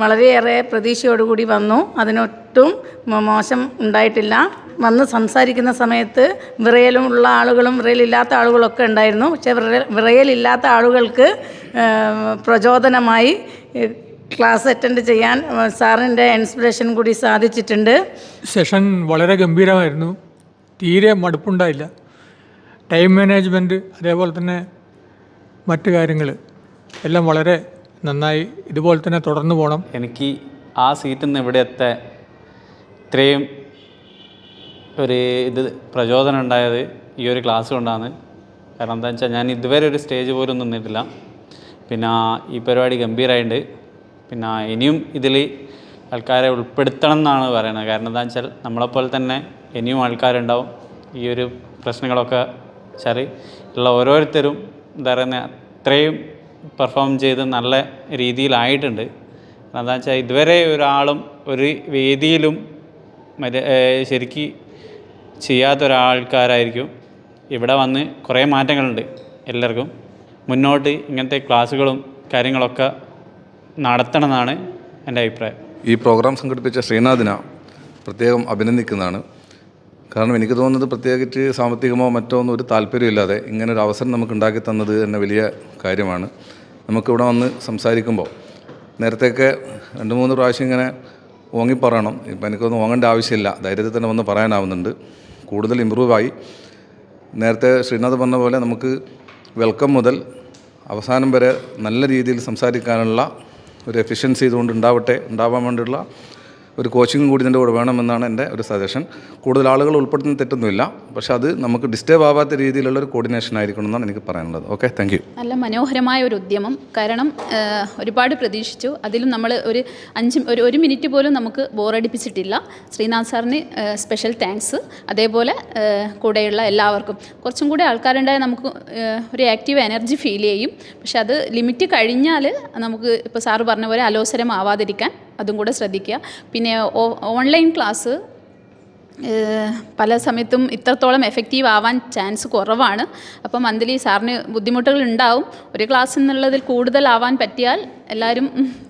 വളരെയേറെ പ്രതീക്ഷയോടുകൂടി വന്നു. അതിനൊട്ടും മോശം ഉണ്ടായിട്ടില്ല. വന്ന് സംസാരിക്കുന്ന സമയത്ത് വിറയലുമുള്ള ആളുകളും വിറയലില്ലാത്ത ആളുകളൊക്കെ ഉണ്ടായിരുന്നു. പക്ഷേ വിറ വിറയലില്ലാത്ത ആളുകൾക്ക് പ്രചോദനമായി ക്ലാസ് അറ്റൻഡ് ചെയ്യാൻ സാറിന്റെ ഇൻസ്പിറേഷൻ കൂടി സാധിച്ചിട്ടുണ്ട്. സെഷൻ വളരെ ഗംഭീരമായിരുന്നു. തീരെ മടുപ്പുണ്ടായില്ല. ടൈം മാനേജ്മെന്റ് അതേപോലെ തന്നെ മറ്റു കാര്യങ്ങൾ എല്ലാം വളരെ നന്നായി ഇതുപോലെ തന്നെ തുടർന്നു പോകണം എനിക്ക് ആ സീറ്റിൽ നിന്ന് ഇവിടെ ഇത്രയും ഒരു ഇത് പ്രചോദനം ഉണ്ടായത് ഈ ഒരു ക്ലാസ് കൊണ്ടാണ്. കാരണം എന്താ വെച്ചാൽ ഞാൻ ഇതുവരെ ഒരു സ്റ്റേജ് പോലും നിന്നിട്ടില്ല. പിന്നെ ഈ പരിപാടി ഗംഭീരമായിട്ടുണ്ട് പിന്നെ ഇനിയും ഇതിൽ ആൾക്കാരെ ഉൾപ്പെടുത്തണം എന്നാണ് പറയുന്നത് കാരണം എന്താ വെച്ചാൽ നമ്മളെപ്പോലെ തന്നെ ഇനിയും ആൾക്കാരുണ്ടാവും. ഈ ഒരു പ്രശ്നങ്ങളൊക്കെ വെച്ചാൽ ഉള്ള ഓരോരുത്തരും എന്താ പറയുന്നത് അത്രയും പെർഫോം ചെയ്ത് നല്ല രീതിയിലായിട്ടുണ്ട്. എന്താണെന്ന് എന്താ വെച്ചാൽ ഇതുവരെ ഒരാളും ഒരു വേദിയിലും മറ്റേ ശരിക്ക് ചെയ്യാത്ത ഒരാൾക്കാരായിരിക്കും. ഇവിടെ വന്ന് കുറേ മാറ്റങ്ങളുണ്ട് എല്ലാവർക്കും. മുന്നോട്ട് ഇങ്ങനത്തെ ക്ലാസ്സുകളും കാര്യങ്ങളൊക്കെ നടത്തണമെന്നാണ് എന്റെ അഭിപ്രായം. ഈ പ്രോഗ്രാം സംഘടിപ്പിച്ച ശ്രീനാഥിന പ്രത്യേകം അഭിനന്ദിക്കുന്നതാണ്. കാരണം എനിക്ക് തോന്നുന്നത് പ്രത്യേകിച്ച് സാമ്പത്തികമോ മറ്റോ ഒന്നും ഒരു താല്പര്യമില്ലാതെ ഒരു അവസരം നമുക്ക് ഉണ്ടാക്കി തന്നത് തന്നെ വലിയ കാര്യമാണ്. നമുക്കിവിടെ വന്ന് സംസാരിക്കുമ്പോൾ നേരത്തെയൊക്കെ രണ്ട് മൂന്ന് പ്രാവശ്യം ഇങ്ങനെ ഓങ്ങി പറയണം ഇപ്പം എനിക്കൊന്നും ഓങ്ങേണ്ട ആവശ്യമില്ല. ധൈര്യത്തിൽ തന്നെ വന്ന് പറയാനാവുന്നുണ്ട്. കൂടുതൽ ഇമ്പ്രൂവായി. നേരത്തെ ശ്രീനാഥ് പറഞ്ഞ പോലെ നമുക്ക് വെൽക്കം മുതൽ അവസാനം വരെ നല്ല രീതിയിൽ സംസാരിക്കാനുള്ള ഒരു എഫിഷ്യൻസി ഇതുകൊണ്ട് ഉണ്ടാവട്ടെ ഉണ്ടാവാൻ വേണ്ടിയുള്ള ഒരു കോച്ചിങ് കൂടി ഇതിന്റെ കൂടെ വേണമെന്നാണ് എന്റെ ഒരു സജഷൻ കൂടുതൽ ആളുകൾ ഉൾപ്പെടുത്തുന്ന തെറ്റൊന്നുമില്ല. പക്ഷേ അത് നമുക്ക് ഡിസ്റ്റേബ് ആവാത്ത രീതിയിലുള്ള ഒരു കോർഡിനേഷൻ ആയിരിക്കണം എന്നാണ് എനിക്ക് പറയാനുള്ളത്. ഓക്കെ താങ്ക് നല്ല മനോഹരമായ ഒരു ഉദ്യമം. കാരണം ഒരുപാട് പ്രതീക്ഷിച്ചു. അതിലും നമ്മൾ ഒരു അഞ്ച് ഒരു ഒരു മിനിറ്റ് പോലും നമുക്ക് ബോറടിപ്പിച്ചിട്ടില്ല. ശ്രീനാഥ് സാറിന് സ്പെഷ്യൽ താങ്ക്സ് അതേപോലെ കൂടെയുള്ള എല്ലാവർക്കും. കുറച്ചും കൂടി ആൾക്കാരുണ്ടായാൽ നമുക്ക് ഒരു ആക്റ്റീവ് എനർജി ഫീൽ ചെയ്യും. പക്ഷെ അത് ലിമിറ്റ് കഴിഞ്ഞാൽ നമുക്ക് ഇപ്പോൾ സാറ് പറഞ്ഞ പോലെ അലോസരമാവാതിരിക്കാൻ അതും കൂടെ ശ്രദ്ധിക്കുക. പിന്നെ ഓൺലൈൻ ക്ലാസ് പല സമയത്തും ഇത്രത്തോളം എഫക്റ്റീവ് ആവാൻ ചാൻസ് കുറവാണ്. അപ്പോൾ മന്ത്ലി സാറിന് ബുദ്ധിമുട്ടുകൾ ഉണ്ടാവും. ഒരു ക്ലാസ് എന്നുള്ളതിൽ കൂടുതലാവാൻ പറ്റിയാൽ എല്ലാവരും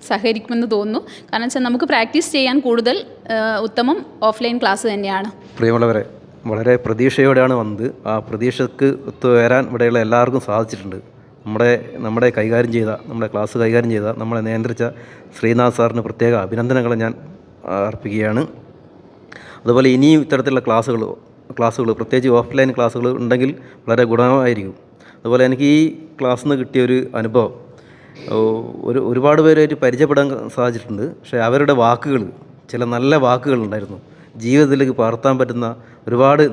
സഹകരിക്കുമെന്ന് തോന്നുന്നു. കാരണം വെച്ചാൽ നമുക്ക് പ്രാക്ടീസ് ചെയ്യാൻ കൂടുതൽ ഉത്തമം ഓഫ്ലൈൻ ക്ലാസ് തന്നെയാണ്. പ്രിയമുള്ളവരെ വളരെ പ്രതീക്ഷയോടെയാണ് വന്നത്. ആ പ്രതീക്ഷക്ക് ഒത്തുവരാൻ ഇവിടെയുള്ള എല്ലാവർക്കും സാധിച്ചിട്ടുണ്ട്. നമ്മുടെ നമ്മുടെ കൈകാര്യം ചെയ്ത നമ്മുടെ ക്ലാസ് കൈകാര്യം ചെയ്ത നമ്മളെ നിയന്ത്രിച്ച ശ്രീനാഥ് സാറിന് പ്രത്യേക അഭിനന്ദനങ്ങൾ ഞാൻ അർപ്പിക്കുകയാണ്. അതുപോലെ ഇനിയും ഇത്തരത്തിലുള്ള ക്ലാസ്സുകൾ ക്ലാസ്സുകൾ പ്രത്യേകിച്ച് ഓഫ്ലൈൻ ക്ലാസ്സുകൾ ഉണ്ടെങ്കിൽ വളരെ ഗുണമായിരിക്കും. അതുപോലെ എനിക്ക് ഈ ക്ലാസ്സിൽ നിന്ന് കിട്ടിയ ഒരു അനുഭവം ഒരു ഒരുപാട് പേരായിട്ട് പരിചയപ്പെടാൻ സാധിച്ചിട്ടുണ്ട്. പക്ഷേ അവരുടെ വാക്കുകൾ ചില നല്ല വാക്കുകളുണ്ടായിരുന്നു ജീവിതത്തിലേക്ക് പകർത്താൻ പറ്റുന്ന ഒരുപാട്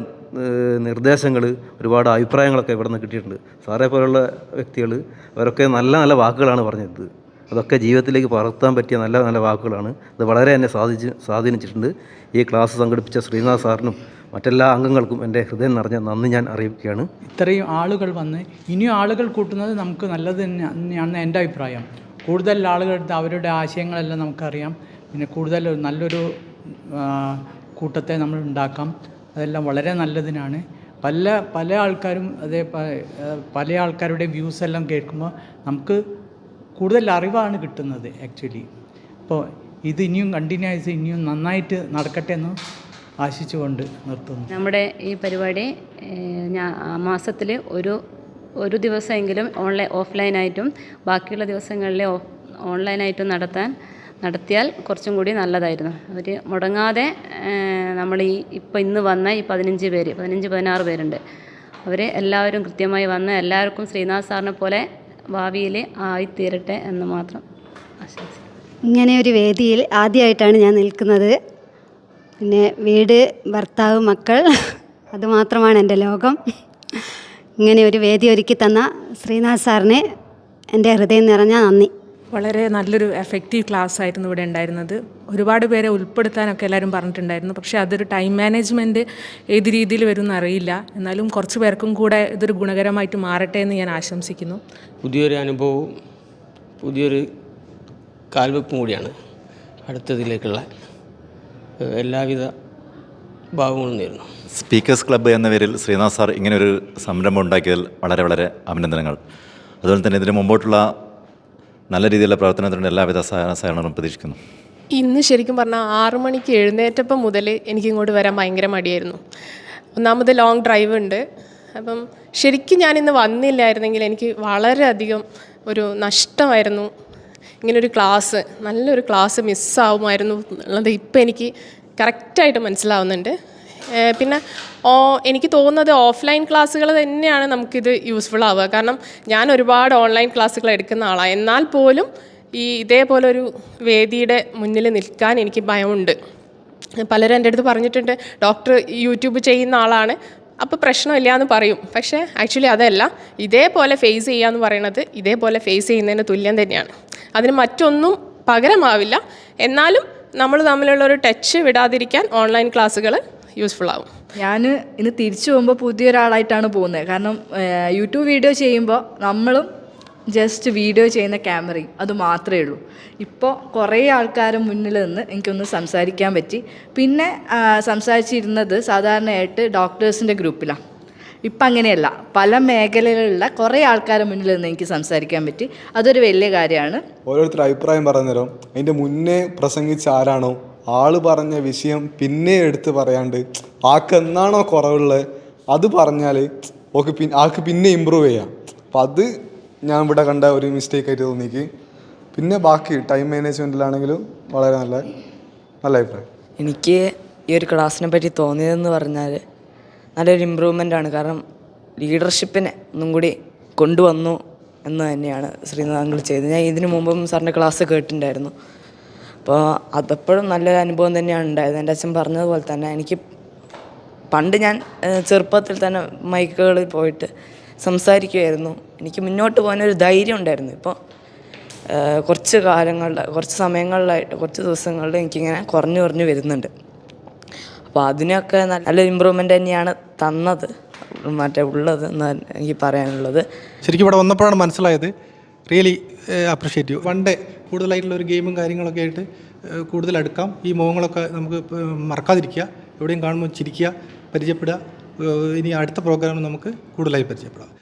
നിർദ്ദേശങ്ങൾ ഒരുപാട് അഭിപ്രായങ്ങളൊക്കെ ഇവിടെ നിന്ന് കിട്ടിയിട്ടുണ്ട്. സാറേ പോലുള്ള വ്യക്തികൾ അവരൊക്കെ നല്ല നല്ല വാക്കുകളാണ് പറഞ്ഞത്. അതൊക്കെ ജീവിതത്തിലേക്ക് പകർത്താൻ പറ്റിയ നല്ല നല്ല വാക്കുകളാണ്. അത് വളരെ എന്നെ സ്വാധീനിച്ച് സ്വാധീനിച്ചിട്ടുണ്ട്. ഈ ക്ലാസ് സംഘടിപ്പിച്ച ശ്രീനാഥ് സാറിനും മറ്റെല്ലാ അംഗങ്ങൾക്കും എന്റെ ഹൃദയം നിറഞ്ഞ നന്ദി ഞാൻ അറിയിക്കുകയാണ്. ഇത്രയും ആളുകൾ വന്ന് ഇനിയും ആളുകൾ കൂട്ടുന്നത് നമുക്ക് നല്ലത് തന്നെ- തന്നെയാണ് എന്റെ അഭിപ്രായം. കൂടുതൽ ആളുകളുടെ അവരുടെ ആശയങ്ങളെല്ലാം നമുക്കറിയാം. പിന്നെ കൂടുതൽ നല്ലൊരു കൂട്ടത്തെ നമ്മൾ ഉണ്ടാക്കാം. അതെല്ലാം വളരെ നല്ലതിനാണ്. പല പല ആൾക്കാരും അതേ പല ആൾക്കാരുടെ വ്യൂസ് എല്ലാം കേൾക്കുമ്പോൾ നമുക്ക് കൂടുതൽ അറിവാണ് കിട്ടുന്നത് ആക്ച്വലി. അപ്പോൾ ഇത് ഇനിയും കണ്ടിന്യൂസ് ഇനിയും നന്നായിട്ട് നടക്കട്ടെ എന്ന് ആശിച്ചുകൊണ്ട് നിർത്തുന്നു. നമ്മുടെ ഈ പരിപാടി ഞാൻ മാസത്തിൽ ഒരു ഒരു ദിവസമെങ്കിലും ഓൺലൈൻ ഓഫ്ലൈനായിട്ടും ബാക്കിയുള്ള ദിവസങ്ങളിൽ ഓൺലൈനായിട്ടും നടത്താൻ നടത്തിയാൽ കുറച്ചും കൂടി നല്ലതായിരുന്നു. അവർ മുടങ്ങാതെ നമ്മൾ ഈ ഇപ്പം ഇന്ന് വന്ന ഈ പതിനഞ്ച് പേര് പതിനഞ്ച് പതിനാറ് പേരുണ്ട്. അവർ എല്ലാവരും കൃത്യമായി വന്ന് എല്ലാവർക്കും ശ്രീനാഥ് സാറിനെ പോലെ ഭാവിയിൽ ആയിത്തീരട്ടെ എന്ന് മാത്രം ഇങ്ങനെ ഒരു വേദിയിൽ ആദ്യമായിട്ടാണ് ഞാൻ നിൽക്കുന്നത്. പിന്നെ വീട് ഭർത്താവ് മക്കൾ അതുമാത്രമാണ് എന്റെ ലോകം. ഇങ്ങനെ ഒരു വേദി ഒരുക്കി തന്ന ശ്രീനാഥ് സാറിന് എന്റെ ഹൃദയം നിറഞ്ഞ നന്ദി. വളരെ നല്ലൊരു എഫക്റ്റീവ് ക്ലാസ് ആയിരുന്നു ഇവിടെ ഉണ്ടായിരുന്നത്. ഒരുപാട് പേരെ ഉൾപ്പെടുത്താനൊക്കെ എല്ലാവരും പറഞ്ഞിട്ടുണ്ടായിരുന്നു. പക്ഷേ അതൊരു ടൈം മാനേജ്മെന്റ് ഏത് രീതിയിൽ വരും അറിയില്ല. എന്നാലും കുറച്ച് പേർക്കും കൂടെ ഇതൊരു ഗുണകരമായിട്ട് മാറട്ടെ എന്ന് ഞാൻ ആശംസിക്കുന്നു. പുതിയൊരു അനുഭവവും പുതിയൊരു കാൽവെപ്പും കൂടിയാണ് അടുത്തതിലേക്കുള്ള എല്ലാവിധ ഭാവങ്ങളും നേരുന്നു. സ്പീക്കേഴ്സ് ക്ലബ്ബ് എന്ന പേരിൽ ശ്രീനാഥ് സാർ ഇങ്ങനൊരു സംരംഭം ഉണ്ടാക്കിയതിൽ വളരെ വളരെ അഭിനന്ദനങ്ങൾ. അതുപോലെ തന്നെ ഇതിന് മുമ്പോട്ടുള്ള നല്ല രീതിയിലുള്ള പ്രവർത്തനത്തിനുണ്ട് എല്ലാവിധ സഹായ സഹകരണവും പ്രതീക്ഷിക്കുന്നു. ഇന്ന് ശരിക്കും പറഞ്ഞാൽ ആറു മണിക്ക് എഴുന്നേറ്റപ്പം മുതൽ എനിക്ക് ഇങ്ങോട്ട് വരാൻ ഭയങ്കര മടിയായിരുന്നു. ഒന്നാമത് ലോങ് ഡ്രൈവ് ഉണ്ട്. അപ്പം ശരിക്കും ഞാൻ ഇന്ന് വന്നില്ലായിരുന്നെങ്കിൽ എനിക്ക് വളരെയധികം ഒരു നഷ്ടമായിരുന്നു. ഇങ്ങനൊരു ക്ലാസ് നല്ലൊരു ക്ലാസ് മിസ്സാവുമായിരുന്നു എന്നുള്ളത് ഇപ്പം എനിക്ക് കറക്റ്റായിട്ട് മനസ്സിലാവുന്നുണ്ട്. പിന്നെ ഓ എനിക്ക് തോന്നുന്നത് ഓഫ്ലൈൻ ക്ലാസ്സുകൾ തന്നെയാണ് നമുക്കിത് യൂസ്ഫുൾ ആവുക. കാരണം ഞാൻ ഒരുപാട് ഓൺലൈൻ ക്ലാസ്സുകൾ എടുക്കുന്ന ആളാണ് എന്നാൽ പോലും ഈ ഇതേപോലൊരു വേദിയുടെ മുന്നിൽ നിൽക്കാൻ എനിക്ക് ഭയമുണ്ട്. പലരും എന്റെ അടുത്ത് പറഞ്ഞിട്ടുണ്ട് ഡോക്ടർ യൂട്യൂബ് ചെയ്യുന്ന ആളാണ്. അപ്പോൾ പ്രശ്നമില്ല എന്ന് പറയും. പക്ഷേ ആക്ച്വലി അതല്ല. ഇതേപോലെ ഫേസ് ചെയ്യുക എന്ന് പറയുന്നത് ഇതേപോലെ ഫേസ് ചെയ്യുന്നതിന് തുല്യം തന്നെയാണ്. അതിന് മറ്റൊന്നും പകരമാവില്ല. എന്നാലും നമ്മൾ തമ്മിലുള്ള ഒരു ടച്ച് വിടാതിരിക്കാൻ ഓൺലൈൻ ക്ലാസ്സുകൾ യൂസ്ഫുൾ ആവും. ഞാൻ ഇന്ന് തിരിച്ചു പോകുമ്പോൾ പുതിയൊരാളായിട്ടാണ് പോകുന്നത്. കാരണം യൂട്യൂബ് വീഡിയോ ചെയ്യുമ്പോൾ നമ്മളും ജസ്റ്റ് വീഡിയോ ചെയ്യുന്ന ക്യാമറയും അത് മാത്രമേ ഉള്ളൂ. ഇപ്പോൾ കുറേ ആൾക്കാർ മുന്നിൽ നിന്ന് എനിക്കൊന്ന് സംസാരിക്കാൻ പറ്റി. പിന്നെ സംസാരിച്ചിരുന്നത് സാധാരണയായിട്ട് ഡോക്ടേഴ്സിന്റെ ഗ്രൂപ്പിലാണ് ഇപ്പം അങ്ങനെയല്ല. പല മേഖലയിലുള്ള കുറേ ആൾക്കാരെ മുന്നിൽ നിന്ന് എനിക്ക് സംസാരിക്കാൻ പറ്റി. അതൊരു വലിയ കാര്യമാണ്. ഓരോരുത്തർ അഭിപ്രായം പറഞ്ഞു തരും അതിന്റെ മുന്നേ പ്രസംഗിച്ച ആരാണോ ആൾ പറഞ്ഞ വിഷയം പിന്നെ എടുത്ത് പറയാണ്ട് ആൾക്ക് എന്നാണോ കുറവുള്ളത് അത് പറഞ്ഞാൽ ഓക്ക് പിന്നെ ആൾക്ക് പിന്നെ ഇമ്പ്രൂവ് ചെയ്യാം. അപ്പം അത് ഞാൻ ഇവിടെ കണ്ട ഒരു മിസ്റ്റേക്ക് ആയിട്ട് തോന്നിക്ക്. പിന്നെ ബാക്കി ടൈം മാനേജ്മെന്റിലാണെങ്കിലും വളരെ നല്ല നല്ല അഭിപ്രായം. എനിക്ക് ഈ ഒരു ക്ലാസ്സിനെ പറ്റി തോന്നിയതെന്ന് പറഞ്ഞാൽ നല്ലൊരു ഇമ്പ്രൂവ്മെന്റ് ആണ്. കാരണം ലീഡർഷിപ്പിനെ ഒന്നും കൂടി കൊണ്ടുവന്നു എന്ന് തന്നെയാണ് ശ്രീനാഥ് അങ്കിൾ ചെയ്തത്. ഞാൻ ഇതിനു മുമ്പും സാറിന്റെ ക്ലാസ് കേട്ടിട്ടുണ്ടായിരുന്നു. അപ്പോൾ അതപ്പോഴും നല്ലൊരു അനുഭവം തന്നെയാണ് ഉണ്ടായത്. എന്റെ അച്ഛൻ പറഞ്ഞതുപോലെ തന്നെ എനിക്ക് പണ്ട് ഞാൻ ചെറുപ്പത്തിൽ തന്നെ മൈക്കുകളിൽ പോയിട്ട് സംസാരിക്കുമായിരുന്നു എനിക്ക് മുന്നോട്ട് പോകാനൊരു ധൈര്യം ഉണ്ടായിരുന്നു. ഇപ്പോൾ കുറച്ച് കാലങ്ങളുടെ കുറച്ച് സമയങ്ങളിലായിട്ട് കുറച്ച് ദിവസങ്ങളിൽ എനിക്കിങ്ങനെ കുറഞ്ഞു കുറഞ്ഞു വരുന്നുണ്ട്. അപ്പോൾ അതിനൊക്കെ നല്ല- ഇമ്പ്രൂവ്മെന്റ് തന്നെയാണ് തന്നത്. മറ്റേ ഉള്ളത് എന്നാണ് എനിക്ക് പറയാനുള്ളത്. ശരിക്കും ഇവിടെ വന്നപ്പോഴാണ് മനസ്സിലായത്. റിയലി അപ്രിഷ്യേറ്റ് വൺ ഡേ കൂടുതലായിട്ടുള്ള ഒരു ഗെയിമും കാര്യങ്ങളൊക്കെ ആയിട്ട് കൂടുതൽ അടുക്കാം. ഈ മുഖങ്ങളൊക്കെ നമുക്ക് മറക്കാതിരിക്കുക. എവിടെയും കാണുമ്പോൾ ചിരിക്കുക പരിചയപ്പെടുക. ഇനി അടുത്ത പ്രോഗ്രാമിൽ നമുക്ക് കൂടുതലായി പരിചയപ്പെടാം.